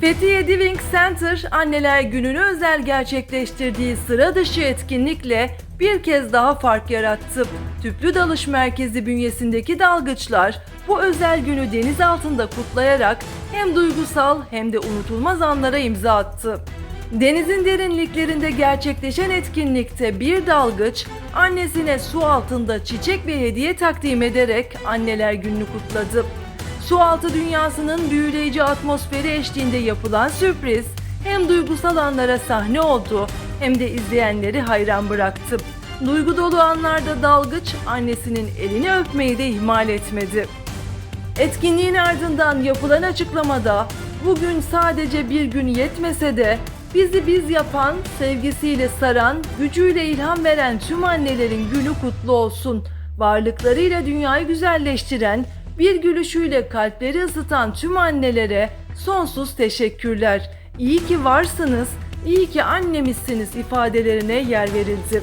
Fethiye Diving Center Anneler Günü'nü özel gerçekleştirdiği sıra dışı etkinlikle bir kez daha fark yarattı. Tüplü Dalış Merkezi bünyesindeki dalgıçlar bu özel günü deniz altında kutlayarak hem duygusal hem de unutulmaz anlara imza attı. Denizin derinliklerinde gerçekleşen etkinlikte bir dalgıç annesine su altında çiçek ve hediye takdim ederek Anneler Günü'nü kutladı. Sualtı dünyasının büyüleyici atmosferi eşliğinde yapılan sürpriz hem duygusal anlara sahne oldu hem de izleyenleri hayran bıraktı. Duygu dolu anlarda dalgıç annesinin elini öpmeyi de ihmal etmedi. Etkinliğin ardından yapılan açıklamada bugün sadece bir gün yetmese de bizi biz yapan, sevgisiyle saran, gücüyle ilham veren tüm annelerin günü kutlu olsun. Varlıklarıyla dünyayı güzelleştiren, bir gülüşüyle kalpleri ısıtan tüm annelere sonsuz teşekkürler. İyi ki varsınız, iyi ki annemizsiniz ifadelerine yer verildi.